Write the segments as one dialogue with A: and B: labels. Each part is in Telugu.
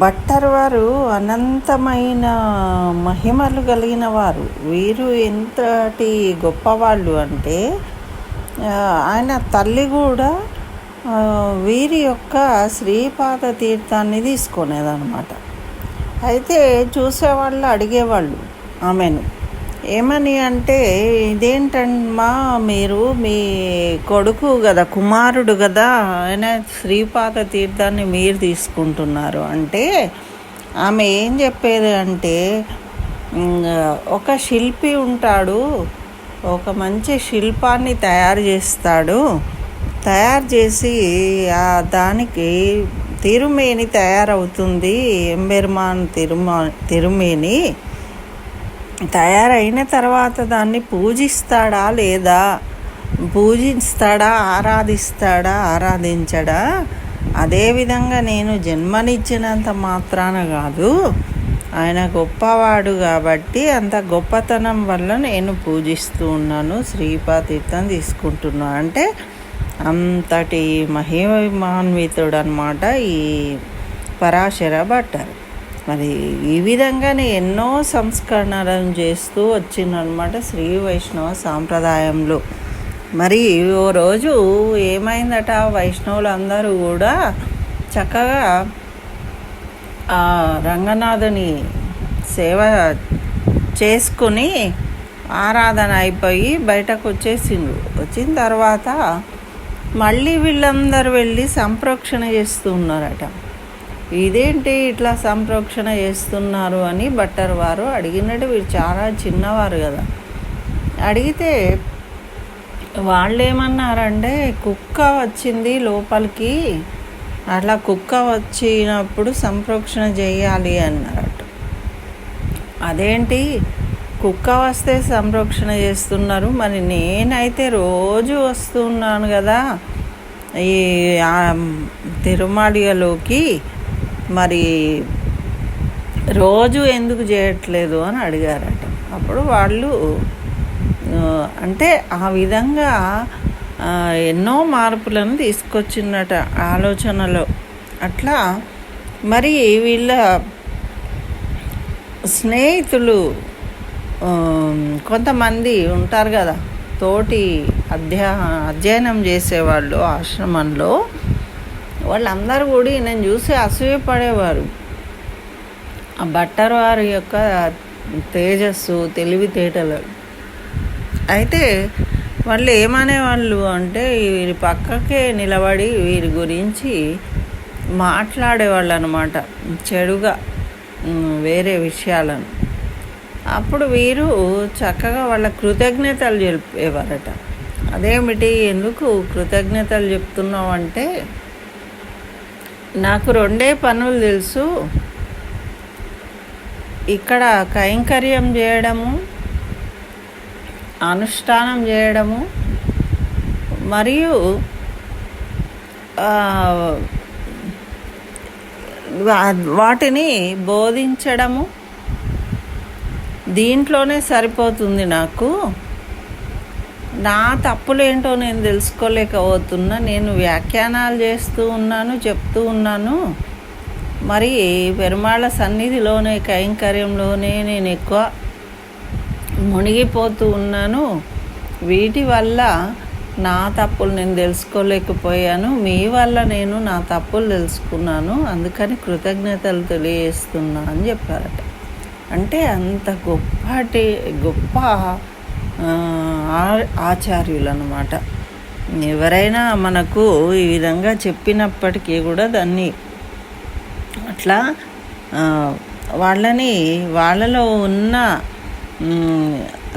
A: భట్టర్ వారు అనంతమైన మహిమలు కలిగిన వారు. వీరు ఎంతటి గొప్పవాళ్ళు అంటే ఆయన తల్లి కూడా వీరి యొక్క శ్రీపాద తీర్థాన్ని తీసుకునేదనమాట అయితే చూసేవాళ్ళు అడిగేవాళ్ళు ఆమెను. ఏమని అంటే ఇదేంటమ్మా మీరు మీ కొడుకు కదా కుమారుడు కదా ఆయన శ్రీపాద తీర్థాన్ని మీరు తీసుకుంటున్నారు. అంటే ఆమె ఏం చెప్పేది అంటే ఒక శిల్పి ఉంటాడు ఒక మంచి శిల్పాన్ని తయారు చేస్తాడు. తయారు చేసి ఆ దానికి తిరుమేని తయారవుతుంది ఎంబెర్మాన్ తిరుమా తిరుమేని. తయారైన తర్వాత దాన్ని పూజిస్తాడా లేదా? పూజిస్తాడా ఆరాధిస్తాడా ఆరాధించడా? అదేవిధంగా నేను జన్మనిచ్చినంత మాత్రాన కాదు. ఆయన గొప్పవాడు కాబట్టి అంత గొప్పతనం వల్ల నేను పూజిస్తూ ఉన్నాను శ్రీపాతీర్థం తీసుకుంటున్నాను అంటే అంతటి మహిమాన్వితుడు అనమాట ఈ పరాశర భట్టారు. మరి ఈ విధంగానే ఎన్నో సంస్కరణలను చేస్తూ వచ్చిందనమాట శ్రీ వైష్ణవ సాంప్రదాయంలో. మరి ఓ రోజు ఏమైందట? వైష్ణవులందరూ కూడా చక్కగా ఆ రంగనాథుని సేవ చేసుకుని ఆరాధన అయిపోయి బయటకు వచ్చేసిండు వచ్చిన తర్వాత మళ్ళీ వీళ్ళందరూ వెళ్ళి సంప్రోక్షణ చేస్తూ ఉన్నారట. ఇదేంటి ఇట్లా సంప్రోక్షణ చేస్తున్నారు అని బట్టర్ వారు అడిగినట్టు వీరు చాలా చిన్నవారు కదా. అడిగితే వాళ్ళేమన్నారంటే కుక్క వచ్చింది లోపలికి అట్లా కుక్క వచ్చినప్పుడు సంప్రోక్షణ చేయాలి అన్నారట. అదేంటి? కుక్క వస్తే సంరక్షణ చేస్తున్నారు. మరి నేనైతే రోజు వస్తున్నాను కదా ఈ ఆ, తిరుమాడిగలోకి మరి రోజు ఎందుకు చేయట్లేదు అని అడిగారట. అప్పుడు వాళ్ళు అంటే ఆ విధంగా ఎన్నో మార్పులను తీసుకొచ్చిందట ఆలోచనలో. అట్లా మరి వీళ్ళ స్నేహితులు కొంతమంది ఉంటారు కదా తోటి అధ్యా అధ్యయనం చేసేవాళ్ళు ఆశ్రమంలో. వాళ్ళందరూ కూడా నేను చూసి అసూయపడేవారు ఆ బట్టర్ వారి యొక్క తేజస్సు తెలివితేటలు. అయితే వాళ్ళు ఏమనేవాళ్ళు అంటే వీరి పక్కకే నిలబడి వీరి గురించి మాట్లాడేవాళ్ళు అనమాట చెడుగా వేరే విషయాలను. అప్పుడు వీరు చక్కగా వాళ్ళ కృతజ్ఞతలు చెప్పేవారట. అదేమిటి ఎందుకు కృతజ్ఞతలు చెప్తున్నావు అంటే నాకు రెండే పనులు తెలుసు. ఇక్కడ కైంకర్యం చేయడము అనుష్ఠానం చేయడము మరియు వాటిని బోధించడము. దీంట్లోనే సరిపోతుంది నాకు. నా తప్పులేంటో నేను తెలుసుకోలేకపోతున్నా. నేను వ్యాఖ్యానాలు చేస్తూ ఉన్నాను చెప్తూ ఉన్నాను. మరి పెరుమాళ్ళ సన్నిధిలోనే కైంకర్యంలోనే నేను ఎక్కువ మునిగిపోతూ ఉన్నాను. వీటి వల్ల నా తప్పులు నేను తెలుసుకోలేకపోయాను. మీ వల్ల నేను నా తప్పులు తెలుసుకున్నాను. అందుకని కృతజ్ఞతలు తెలియజేస్తున్నా అని చెప్పారట. అంటే అంత గొప్పటి గొప్ప ఆచార్యులు అనమాట ఎవరైనా మనకు ఈ విధంగా చెప్పినప్పటికీ కూడా దాన్ని అట్లా వాళ్ళని వాళ్ళలో ఉన్న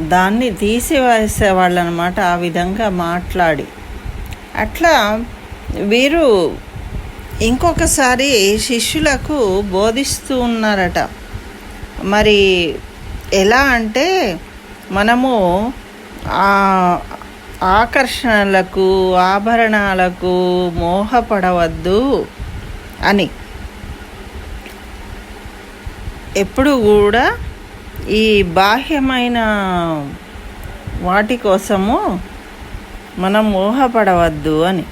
A: దాన్ని తీసివేసేవాళ్ళు అనమాట ఆ విధంగా మాట్లాడి. అట్లా వీరు ఇంకొకసారి శిష్యులకు బోధిస్తూ ఉన్నారట. మరి ఎలా అంటే మనము ఆకర్షణలకు ఆభరణాలకు మోహపడవద్దు అని. ఎప్పుడు కూడా ఈ బాహ్యమైన వాటి కోసము మనం మోహపడవద్దు అని.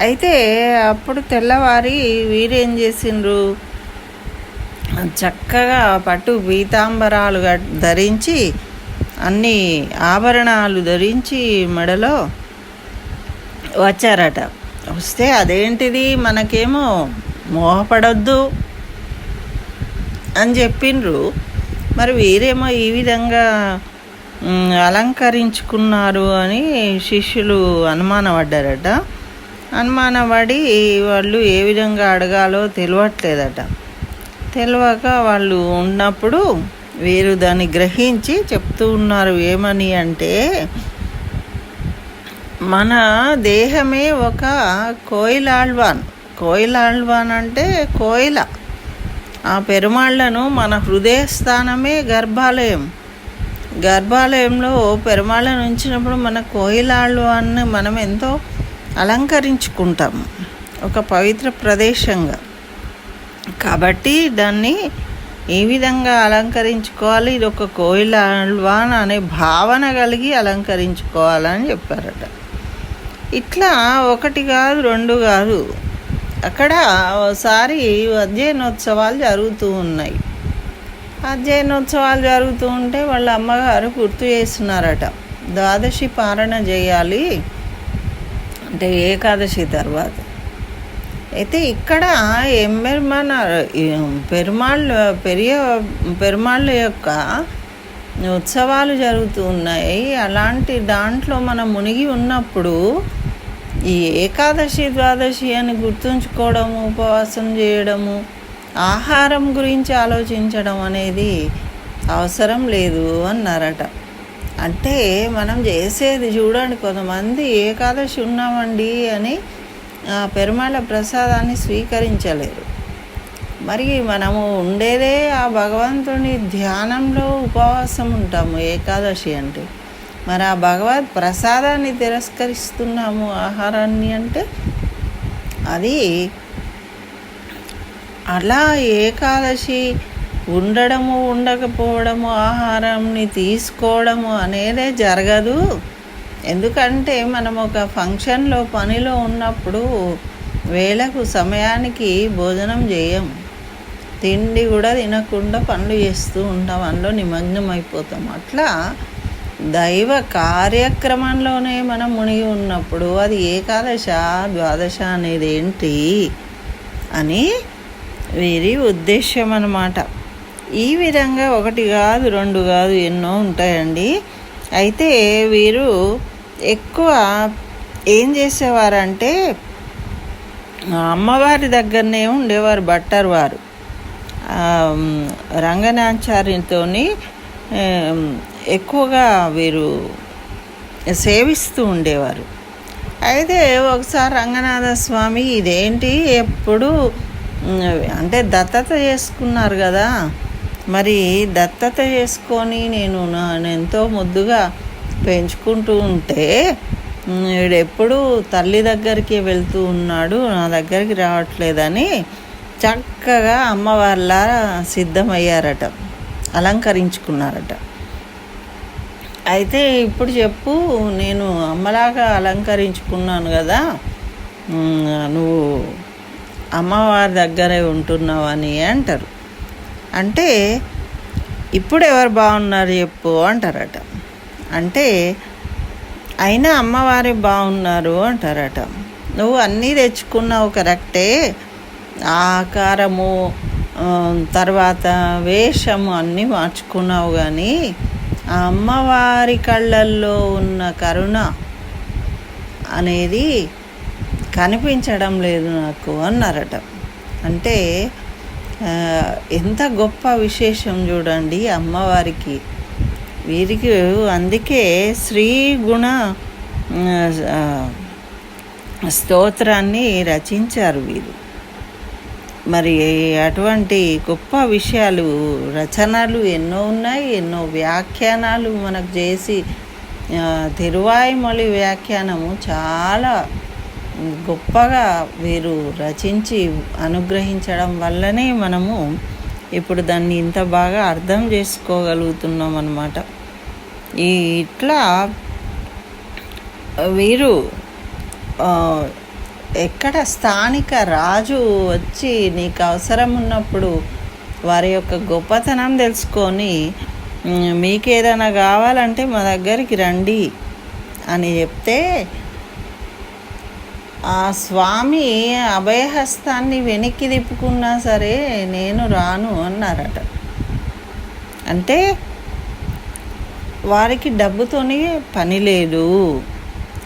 A: అయితే అప్పుడు తెల్లవారి వీరేం చేసిండ్రు? చక్కగా పట్టు పీతాంబరాలు గ- ధరించి అన్ని ఆభరణాలు ధరించి మెడలో వచ్చారట. వస్తే అదేంటిది? మనకేమో మోహపడొద్దు అని చెప్పిండ్రు మరి వీరేమో ఈ విధంగా అలంకరించుకున్నారు అని శిష్యులు అనుమానపడ్డారట. అనుమానపడి వాళ్ళు ఏ విధంగా అడగాలో తెలియట్లేదట తెలియక వాళ్ళు ఉన్నప్పుడు వీరు దాన్ని గ్రహించి చెప్తూ ఉన్నారు ఏమని అంటే మన దేహమే ఒక కోయిలాళ్వాన్. కోయిలాళ్వాన్ అంటే కోయిల. ఆ పెరుమాళ్ళను మన హృదయ స్థానమే గర్భాలయం. గర్భాలయంలో పెరుమాళ్ళను ఉంచినప్పుడు మన కోయిలాళ్వాన్ని మనం ఎంతో అలంకరించుకుంటాం ఒక పవిత్ర ప్రదేశంగా. కాబట్టి దాన్ని ఈ విధంగా అలంకరించుకోవాలి. ఇది ఒక కోయిలాళ్వాన్ అనే భావన కలిగి అలంకరించుకోవాలని చెప్పారట. ఇట్లా ఒకటి కాదు రెండు కాదు. అక్కడ ఒకసారి అధ్యయనోత్సవాలు జరుగుతూ ఉన్నాయి. అధ్యయనోత్సవాలు జరుగుతూ ఉంటే వాళ్ళ అమ్మగారు గుర్తు చేస్తున్నారట. ద్వాదశి పారణ చేయాలి. అంటే ఏకాదశి తర్వాత. అయితే ఇక్కడ ఎమ్మెర్మాన పెరుమాళ్ళ పెరియ పెరుమాళ్ళ యొక్క ఉత్సవాలు జరుగుతూ ఉన్నాయి. అలాంటి దాంట్లో మనం మునిగి ఉన్నప్పుడు ఈ ఏకాదశి ద్వాదశి అని గుర్తుంచుకోవడము ఉపవాసం చేయడము ఆహారం గురించి ఆలోచించడం అనేది అవసరం లేదు అన్నారట. అంటే మనం చేసేది చూడండి కొంతమంది ఏకాదశి ఉన్నామండి అని ఆ పెరుమాళ ప్రసాదాన్ని స్వీకరించలేరు మరి మనము ఉండేదే ఆ భగవంతుని ధ్యానంలో ఉపవాసం ఉంటాము ఏకాదశి అంటే. మరి ఆ భగవత్ ప్రసాదాన్ని తిరస్కరిస్తున్నాము ఆహారాన్ని అంటే? అది అలా ఏకాదశి ఉండడము ఉండకపోవడము ఆహారాన్ని తీసుకోవడము అనేదే జరగదు. ఎందుకంటే మనం ఒక ఫంక్షన్లో పనిలో ఉన్నప్పుడు వేళకు సమయానికి భోజనం చేయం. తిండి కూడా తినకుండా పనులు చేస్తూ ఉంటాం. అందులో నిమగ్నం అయిపోతాం అట్లా దైవ కార్యక్రమంలోనే మనం మునిగి ఉన్నప్పుడు అది ఏకాదశ ద్వాదశ అనేది ఏంటి అని వీరి ఉద్దేశ్యం అన్నమాట. ఈ విధంగా ఒకటి కాదు రెండు కాదు ఎన్నో ఉంటాయండి. అయితే వీరు ఎక్కువ ఏం చేసేవారంటే అమ్మవారి దగ్గరనే ఉండేవారు బట్టర్ వారు. రంగనాచార్యంతో ఎక్కువగా వీరు సేవిస్తూ ఉండేవారు. అయితే ఒకసారి రంగనాథ స్వామి ఇదేంటి ఎప్పుడు అంటే దత్తత చేసుకున్నారు కదా మరి దత్తత చేసుకొని నేను నా- ఎంతో ముద్దుగా పెంచుకుంటూ ఉంటే ఉమ్, వీడెప్పుడు తల్లి దగ్గరికి వెళ్తూ ఉన్నాడు నా దగ్గరికి రావట్లేదని చక్కగా అమ్మవార్ల సిద్ధమయ్యారట అలంకరించుకున్నారట. అయితే ఇప్పుడు చెప్పు నేను అమ్మలాగా అలంకరించుకున్నాను కదా నువ్వు అమ్మవారి దగ్గరే ఉంటున్నావని అంటారు. అంటే ఇప్పుడు ఎవరు బాగున్నారు చెప్పు అంటారట. అంటే అయినా అమ్మవారే బాగున్నారు అంటారట. నువ్వు అన్నీ తెచ్చుకున్నావు కరెక్టే. ఆకారము తర్వాత వేషము అన్నీ మార్చుకున్నావు కానీ ఆ అమ్మవారి కళ్ళల్లో ఉన్న కరుణ అనేది కనిపించడం లేదు నాకు అన్నారట. అంటే ఎంత గొప్ప విశేషం చూడండి అమ్మవారికి. వీరికి అందుకే శ్రీ గుణ స్తోత్రాన్ని రచించారు వీరు. మరి అటువంటి గొప్ప విషయాలు రచనలు ఎన్నో ఉన్నాయి ఎన్నో వ్యాఖ్యానాలు మనకు చేసి ఆ, తిరువాయిమొళి వ్యాఖ్యానము చాలా గొప్పగా వీరు రచించి అనుగ్రహించడం వల్లనే మనము ఇప్పుడు దాన్ని ఇంత బాగా అర్థం చేసుకోగలుగుతున్నాం అన్నమాట. ఈ ఇట్లా వీరు ఎక్కడ స్థానిక రాజు వచ్చి నీకు అవసరం ఉన్నప్పుడు వారి యొక్క గొప్పతనం తెలుసుకొని మీకు ఏదైనా కావాలంటే మా దగ్గరికి రండి అని చెప్తే ఆ స్వామి అభయహస్తాన్ని వెనక్కి తిప్పుకున్నా సరే నేను రాను అన్నారట. అంటే వారికి డబ్బుతోనే పని లేదు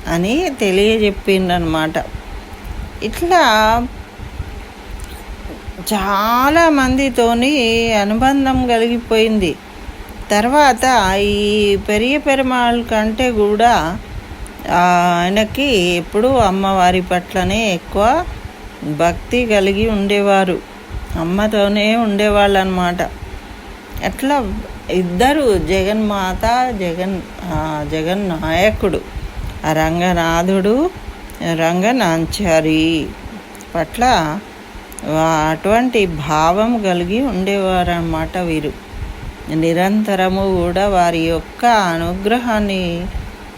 A: అని తెలియజెప్పిండనమాట. ఇట్లా చాలా మందితోని అనుబంధం కలిగిపోయింది. తర్వాత ఈ పెరియ పెరుమాళ్ కంటే కూడా ఆయనకి ఎప్పుడూ అమ్మవారి పట్లనే ఎక్కువ భక్తి కలిగి ఉండేవారు. అమ్మతోనే ఉండేవాళ్ళు అనమాట అట్లా ఇద్దరు జగన్మాత జగన్ మాత జగన్ నాయకుడు రంగనాథుడు రంగనాంచారి పట్ల అటువంటి భావం కలిగి ఉండేవారన్నమాట వీరు. నిరంతరము కూడా వారి యొక్క అనుగ్రహాన్ని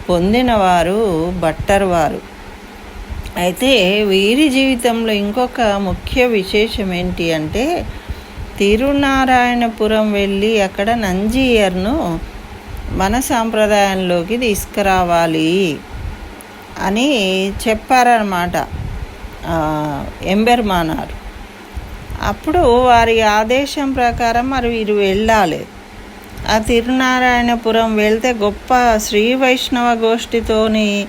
A: పొందినవారు బట్టర్ వారు. అయితే వీరి జీవితంలో ఇంకొక ముఖ్య విశేషం ఏంటి అంటే తిరునారాయణపురం వెళ్ళి అక్కడ నంజీయర్ను మన సాంప్రదాయంలోకి తీసుకురావాలి అని చెప్పారన్నమాట ఎంబెర్మానారు. అప్పుడు వారి ఆదేశం ప్రకారం మరి వీరు వెళ్ళాలి. ఆ తిరునారాయణపురం వెళ్తే గొప్ప శ్రీ వైష్ణవ గోష్ఠితోని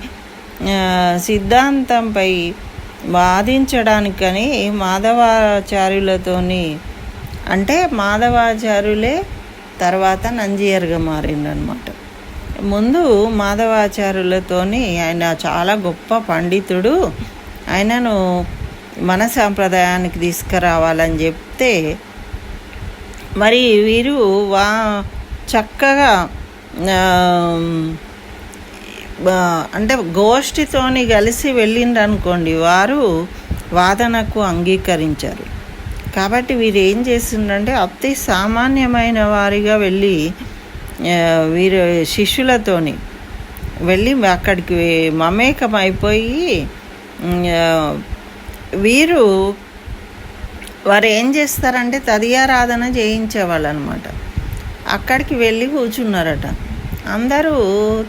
A: సిద్ధాంతంపై వాదించడానికని మాధవాచార్యులతోని అంటే మాధవాచార్యులే తర్వాత నంజియర్గా మారిండనమాట. ముందు మాధవాచార్యులతోని ఆయన చాలా గొప్ప పండితుడు. ఆయనను మన సాంప్రదాయానికి తీసుకురావాలని చెప్తే మరి వీరు వా చక్కగా అంటే గోష్ఠితోని కలిసి వెళ్ళిండనుకోండి అనుకోండి వారు వాదనకు అంగీకరించారు. కాబట్టి వీరు ఏం చేసిందంటే అతి సామాన్యమైన వారిగా వెళ్ళి వీరు శిష్యులతోని వెళ్ళి అక్కడికి మమేకం అయిపోయి వీరు వారు ఏం చేస్తారంటే తదియారాధన చేయించేవాళ్ళు అనమాట అక్కడికి వెళ్ళి కూర్చున్నారట. అందరూ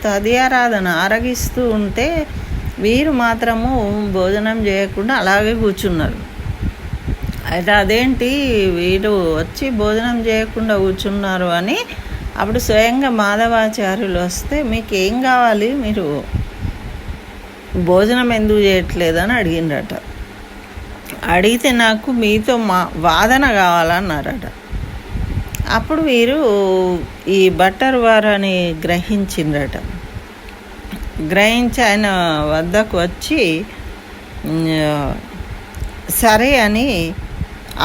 A: తదియారాధన ఆరగిస్తూ ఉంటే వీరు మాత్రము భోజనం చేయకుండా అలాగే కూర్చున్నారు. అయితే అదేంటి? వీరు వచ్చి భోజనం చేయకుండా కూర్చున్నారు అని అప్పుడు స్వయంగా మాధవాచార్యులు వస్తే మీకు ఏం కావాలి? మీరు భోజనం ఎందుకు చేయట్లేదు అని అడిగితే నాకు మీతో మా వాదన కావాలన్నారట. అప్పుడు వీరు ఈ బట్టర్ వారని గ్రహించిండ్రట. గ్రహించి ఆయన వద్దకు వచ్చి సరే అని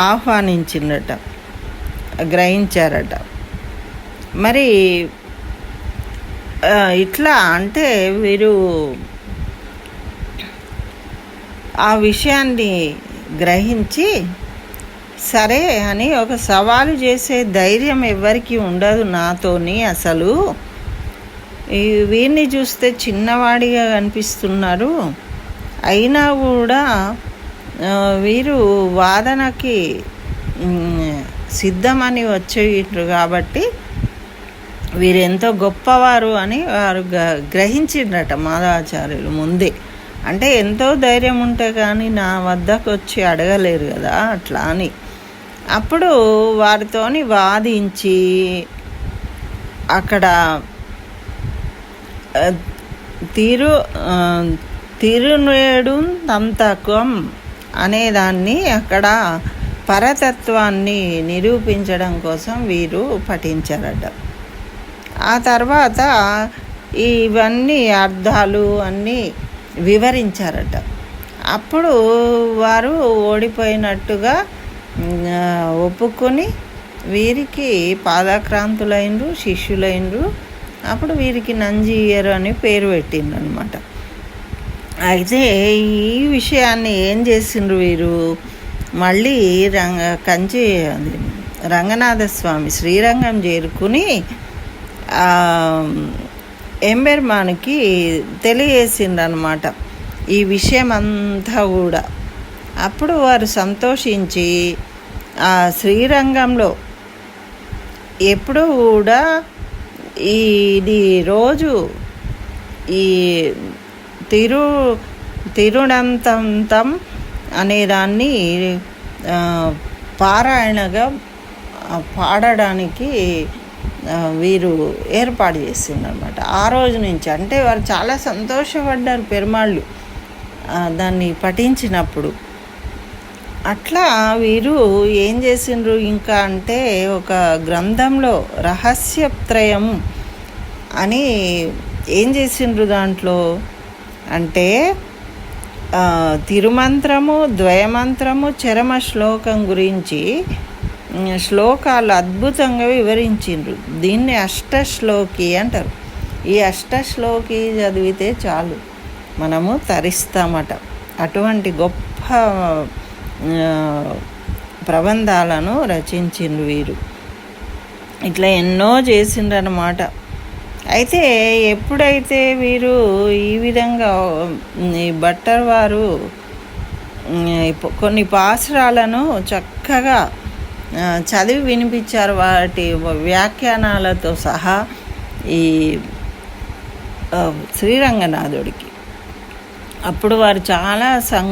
A: ఆహ్వానించిండట గ్రహించారట. మరి ఇట్లా అంటే వీరు ఆ విషయాన్ని గ్రహించి సరే అని ఒక సవాలు చేసే ధైర్యం ఎవ్వరికీ ఉండదు నాతోని అసలు. వీరిని చూస్తే చిన్నవాడిగా కనిపిస్తున్నారు. అయినా కూడా వీరు వాదనకి సిద్ధమని వచ్చేటరు కాబట్టి వీరు ఎంతో గొప్పవారు అని వారు గ- గ్రహించిండ్రట మాధవాచార్యులు ముందే. అంటే ఎంతో ధైర్యం ఉంటే కానీ నా వద్దకు వచ్చి అడగలేరు కదా అట్లా అని. అప్పుడు వారితోని వాదించి అక్కడ తిరు తిరునేడు తంతకం అనేదాన్ని అక్కడ పరతత్వాన్ని నిరూపించడం కోసం వీరు పఠించారట. ఆ తర్వాత ఇవన్నీ అర్థాలు అన్నీ వివరించారట. అప్పుడు వారు ఓడిపోయినట్టుగా ఒప్పుకొని వీరికి పాదాక్రాంతులైనరు శిష్యులైనరు అప్పుడు వీరికి నంజీయర్ అని పేరు పెట్టిండ్రు అనమాట అయితే ఈ విషయాన్ని ఏం చేసిండ్రు వీరు? మళ్ళీ రంగ కంచి రంగనాథ స్వామి శ్రీరంగం చేరుకుని ఎంబెర్మాన్కి తెలియజేసిండ్రు అనమాట ఈ విషయం అంతా కూడా. అప్పుడు వారు సంతోషించి ఆ శ్రీరంగంలో ఎప్పుడు కూడా ఇది రోజు ఈ తిరు తిరుణంతంతం అనే దాన్ని పారాయణగా పాడడానికి వీరు ఏర్పాటు చేసిందనమాట ఆ రోజు నుంచి అంటే వారు చాలా సంతోషపడ్డారు పెరుమాళ్ళు దాన్ని పఠించినప్పుడు. అట్లా వీరు ఏం చేసిండ్రు ఇంకా అంటే ఒక గ్రంథంలో రహస్యత్రయం అని ఏం చేసిండ్రు దాంట్లో? అంటే తిరుమంత్రము ద్వయమంత్రము చరమ శ్లోకం గురించి శ్లోకాలు అద్భుతంగా వివరించిండ్రు. దీన్ని అష్టశ్లోకి అంటారు. ఈ అష్టశ్లోకి చదివితే చాలు. మనము తరిస్తామట. అటువంటి గొప్ప ప్రబంధాలను రచించిండ్రు వీరు. ఇట్లా ఎన్నో చేసిండ్రన్నమాట. అయితే ఎప్పుడైతే వీరు ఈ విధంగా ఈ బట్టర్ వారు కొన్ని పాసురాలను చక్కగా చదివి వినిపించారు. వాటి వ్యాఖ్యానాలతో సహా ఈ శ్రీరంగనాథుడికి. అప్పుడు వారు చాలా సం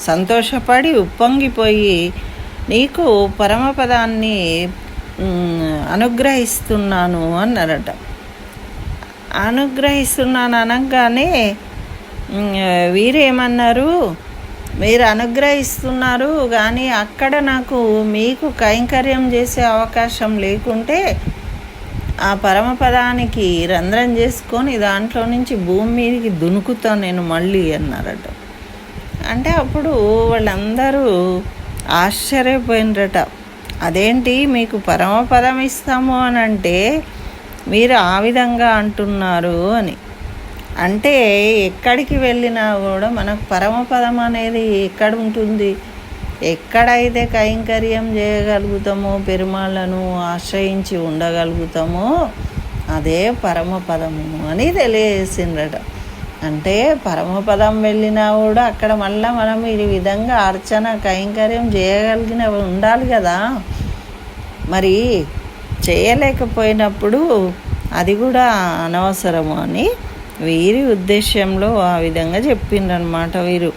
A: సంతోషపడి ఉప్పొంగిపోయి నీకు పరమపదాన్ని అనుగ్రహిస్తున్నాను అన్నారట. అనుగ్రహిస్తున్నాను అనగానే వీరేమన్నారు మీరు అనుగ్రహిస్తున్నారు కానీ అక్కడ నాకు మీకు కైంకర్యం చేసే అవకాశం లేకుంటే ఆ పరమపదానికి రంధ్రం చేసుకొని దాంట్లో నుంచి భూమి మీదకి దునుకుతా నేను మళ్ళీ అన్నారట. అంటే అప్పుడు వాళ్ళందరూ ఆశ్చర్యపోయినరట. అదేంటి మీకు పరమపదం ఇస్తాము అని అంటే మీరు ఆ విధంగా అంటున్నారు అని. అంటే ఎక్కడికి వెళ్ళినా కూడా మనకు పరమపదం అనేది ఎక్కడ ఉంటుంది? ఎక్కడైతే కైంకర్యం చేయగలుగుతామో పెరుమాళ్ళను ఆశ్రయించి ఉండగలుగుతామో అదే పరమపదము అని తెలియజేసిండట అంటే పరమపదం వెళ్ళినా కూడా అక్కడ మళ్ళీ మనం ఈ విధంగా అర్చన కైంకర్యం చేయగలిగిన ఉండాలి కదా. మరి చేయలేకపోయినప్పుడు అది కూడా అనవసరము అని వీరి ఉద్దేశంలో ఆ విధంగా చెప్పిండ్రనమాట వీరు.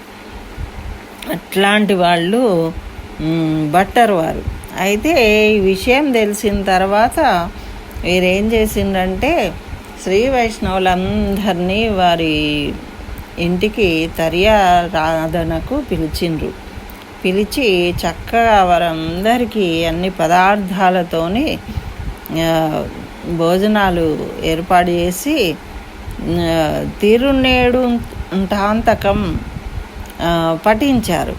A: అట్లాంటి వాళ్ళు బట్టర్ వారు. అయితే ఈ విషయం తెలిసిన తర్వాత వీరేం చేసిండ్రంటే శ్రీ వైష్ణవులందరినీ వారి ఇంటికి తర్యారాధనకు పిలిచిండ్రు. పిలిచి చక్కగా వారందరికీ అన్ని పదార్థాలతోని భోజనాలు ఏర్పాటు చేసి తిరునేడు తాంతకం పఠించారు.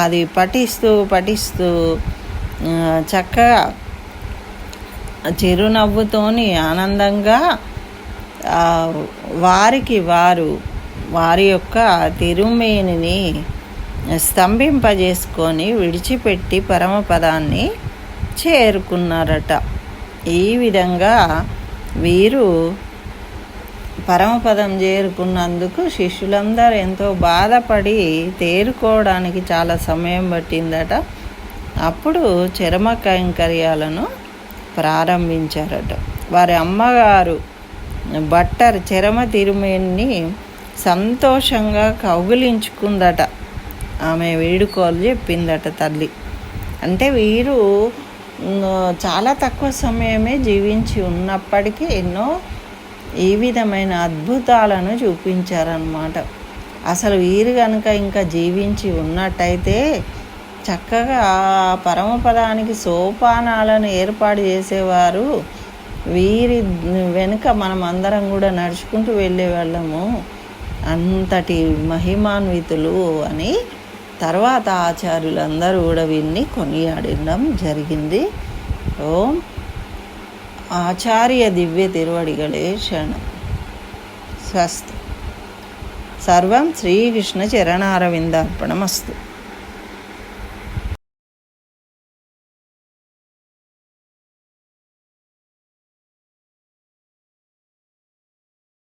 A: అది పఠిస్తూ పఠిస్తూ చక్కగా చిరునవ్వుతోని ఆనందంగా వారికి వారు వారి యొక్క తిరుమేనిని స్తంభింపజేసుకొని విడిచిపెట్టి పరమపదాన్ని చేరుకున్నారట. ఈ విధంగా వీరు పరమపదం చేరుకున్నందుకు శిష్యులందరూ ఎంతో బాధపడి తేరుకోవడానికి చాలా సమయం పట్టిందట. అప్పుడు చరమ కైంకర్యాలను ప్రారంభించారట. వారి అమ్మగారు బట్టర్ చరమ తిరుమేని సంతోషంగా కౌగిలించుకుందట. ఆమె వేడుకోలు చెప్పిందట తల్లి. అంటే వీరు చాలా తక్కువ సమయమే జీవించి ఉన్నప్పటికీ ఎన్నో ఈ విధమైన అద్భుతాలను చూపించారన్నమాట. అసలు వీరు కనుక ఇంకా జీవించి ఉన్నట్టయితే చక్కగా ఆ పరమపదానికి సోపానాలను ఏర్పాటు చేసేవారు. వీరి వెనుక మనం అందరం కూడా నడుచుకుంటూ వెళ్ళేవాళ్ళము అంతటి మహిమాన్వితులు అని తర్వాత ఆచార్యులందరూ కూడా వీరిని కొనియాడడం జరిగింది. ఓం ఆచార్య దివ్య తిరువడిగలే శరణం స్వస్తి. సర్వం శ్రీకృష్ణ చరణారవిందార్పణమస్తు.